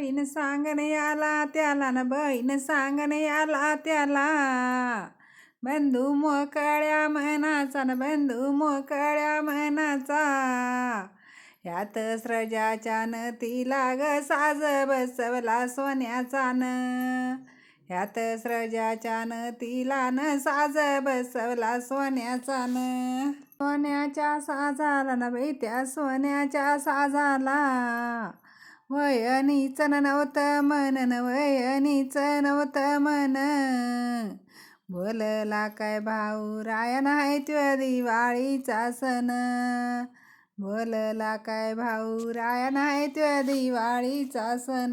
बहीण सांगणे आला त्याला ना बहीण सांगणे आला त्याला. बंधू मोकळ्या मनाचा न बंधू मोकळ्या मनाचा. ह्यात स्रजाच्या न तिला ग साज बसवला सोन्याचा न. ह्यात स्रजाच्या न तिला न साज बसवला सोन्याचा न. सोन्याच्या साजाला न बाई त्या सोन्याच्या साजाला. वयनीच नव्हतं मनन वयनीच नव्हतं मन. बोलला काय भाऊ रायन नाही त्यो दिवाळीचा सण. बोलला काय भाऊ रायन आहे त्यो दिवाळीचा सण.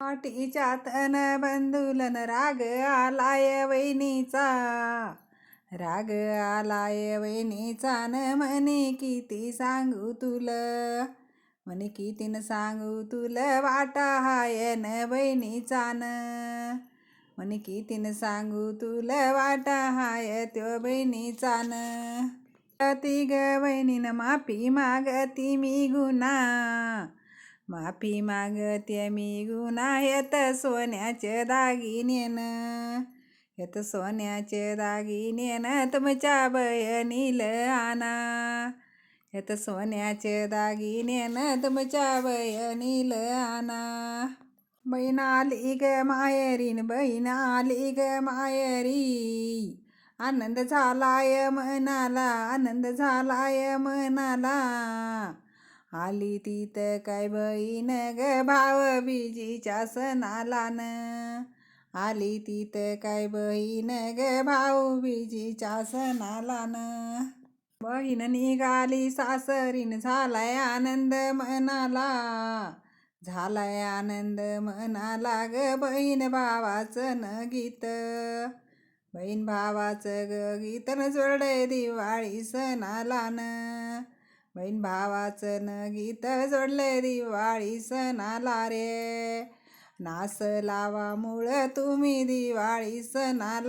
पाठीच्या तन बंधुलन राग आलाय वहिनीचा. राग आलाय वहिनीचा न म्हणे किती सांगू तुला. म्हणे कितीन सांगू तुला वाटा हाय न बहिणीचा न म्हणे कितीन सांगू तुला वाटा हाय त्यो बहिणीचा न ती ग बहिणीनं माफी मागती मी गुन्हा माफी मागते मी गुन्हा येत सोन्याचे दागिनेन येत सोन्याचे दागिनेन तुमच्या बयनील आणा. येत सोन्याचे दागिने न तुमच्या बहिणीला आणा बहीण आली ग मायरीन बहीण आली ग मायरी. आनंद झालाय मनाला आनंद झालाय मनाला. आली तिथं काय बहीण ग भाव बीजीच्या सणाला न आली तिथं काय बहीण ग भाऊ बीजीच्या सणाला न बहीण निघाली सासरीन झालाय आनंद मनाला. झालाय आनंद मनाला ग बहीण भावाचं न गीत. बहीण भावाचं ग गीत न जोडलंय दिवाळी सणाला न बहीण भावाचं न गीत जोडले दिवाळी सणाला रे. नास लावा मुळ तुम्ही दिवाळी सणाला.